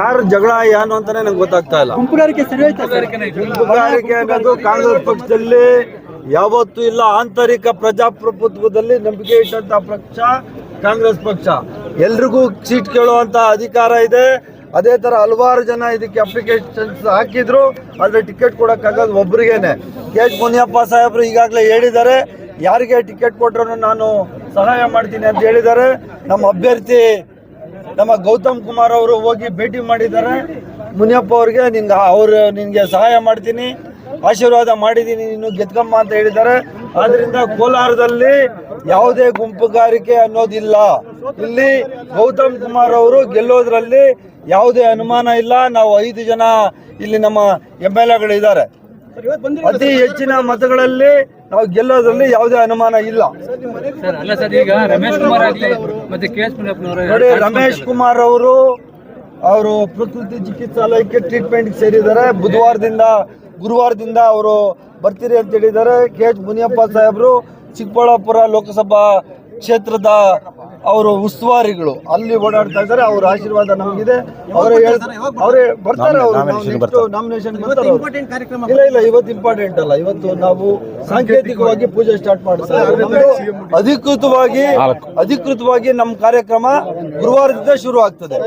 ಯಾರು ಜಗಳ ಏನು ಅಂತಾನೆ ನಂಗೆ ಗೊತ್ತಾಗ್ತಾ ಇಲ್ಲ. ಗುಂಪುಗಾರಿಕೆ ಅನ್ನೋದು ಕಾಂಗ್ರೆಸ್ ಪಕ್ಷದಲ್ಲಿ ಯಾವತ್ತೂ ಇಲ್ಲ. ಆಂತರಿಕ ಪ್ರಜಾಪ್ರಭುತ್ವದಲ್ಲಿ ನಂಬಿಕೆ ಇಟ್ಟಂತ ಪಕ್ಷ ಕಾಂಗ್ರೆಸ್ ಪಕ್ಷ. ಎಲ್ರಿಗೂ ಸೀಟ್ ಕೇಳುವಂತ ಅಧಿಕಾರ ಇದೆ. ಅದೇ ತರ ಹಲವಾರು ಜನ ಇದಕ್ಕೆ ಅಪ್ಲಿಕೇಶನ್ಸ್ ಹಾಕಿದ್ರು. ಆದ್ರೆ ಟಿಕೆಟ್ ಕೊಡಕ್ಕಾಗದು ಒಬ್ರಿಗೇನೆ. ಕೆ ಎಚ್ ಮುನಿಯಪ್ಪ ಸಾಹೇಬ್ರು ಈಗಾಗಲೇ ಹೇಳಿದ್ದಾರೆ. ಯಾರಿಗೆ ಟಿಕೆಟ್ ಕೊಟ್ಟರು ನಾನು ಸಹಾಯ ಮಾಡ್ತೀನಿ ಅಂತ ಹೇಳಿದ್ದಾರೆ. ನಮ್ಮ ಅಭ್ಯರ್ಥಿ ನಮ್ಮ ಗೌತಮ್ ಕುಮಾರ್ ಅವರು ಹೋಗಿ ಭೇಟಿ ಮಾಡಿದ್ದಾರೆ. ಮುನಿಯಪ್ಪ ಅವ್ರಿಗೆ ನಿಂಗೆ ಅವರು ನಿನಗೆ ಸಹಾಯ ಮಾಡ್ತೀನಿ, ಆಶೀರ್ವಾದ ಮಾಡಿದ್ದೀನಿ, ನೀನು ಗೆದ್ಕಮ್ಮ ಅಂತ ಹೇಳಿದ್ದಾರೆ. ಆದ್ರಿಂದ ಕೋಲಾರದಲ್ಲಿ ಯಾವುದೇ ಗುಂಪುಗಾರಿಕೆ ಅನ್ನೋದಿಲ್ಲ. ಇಲ್ಲಿ ಗೌತಮ್ ಕುಮಾರ್ ಅವರು ಗೆಲ್ಲೋದ್ರಲ್ಲಿ ಯಾವುದೇ ಅನುಮಾನ ಇಲ್ಲ. ನಾವು ಐದು ಜನ ಇಲ್ಲಿ ನಮ್ಮ ಎಂ ಎಲ್ ಎಗಳಿದ್ದಾರೆ. ಅತಿ ಹೆಚ್ಚಿನ ಮತಗಳಲ್ಲಿ ನಾವು ಗೆಲ್ಲೋದ್ರಲ್ಲಿ ಯಾವುದೇ ಅನುಮಾನ ಇಲ್ಲ. ಸರ್ ಅಲ್ಲ ಸರ್ ಈಗ ನೋಡಿ ರಮೇಶ್ ಕುಮಾರ್ ಅವರು ಅವರು ಪ್ರಕೃತಿ ಚಿಕಿತ್ಸಾಲಯಕ್ಕೆ ಟ್ರೀಟ್ಮೆಂಟ್ ಸೇರಿದ್ದಾರೆ. ಬುಧವಾರದಿಂದ ಗುರುವಾರದಿಂದ ಅವರು ಬರ್ತೀರಿ ಅಂತ ಹೇಳಿದ್ದಾರೆ. ಕೆ ಎಚ್ ಮುನಿಯಪ್ಪ ಸಾಹೇಬರು ಚಿಕ್ಕಬಳ್ಳಾಪುರ ಲೋಕಸಭಾ ಕ್ಷೇತ್ರದ ಅವರು ಉಸ್ತುವಾರಿಗಳು. ಅಲ್ಲಿ ಓಡಾಡ್ತಾ ಇದ್ದಾರೆ ಅವ್ರ ಆಶೀರ್ವಾದ ನಮಗಿದೆ. ಅವರೇ ಅವರೇ ಬರ್ತಾರೆ ಅವರು ನಾಮಿನೇಷನ್ ಬರ್ತಾರೆ. ಅವ್ರು. ಇಲ್ಲ ಇಲ್ಲ ಇವತ್ತು ಇಂಪಾರ್ಟೆಂಟ್ ಅಲ್ಲ. ಇವತ್ತು ನಾವು ಸಾಂಕೇತಿಕವಾಗಿ ಪೂಜೆ ಸ್ಟಾರ್ಟ್ ಮಾಡ್ತಾರೆ ಅಧಿಕೃತವಾಗಿ ಅಧಿಕೃತವಾಗಿ ನಮ್ಮ ಕಾರ್ಯಕ್ರಮ ಗುರುವಾರದಿಂದ ಶುರು ಆಗ್ತದೆ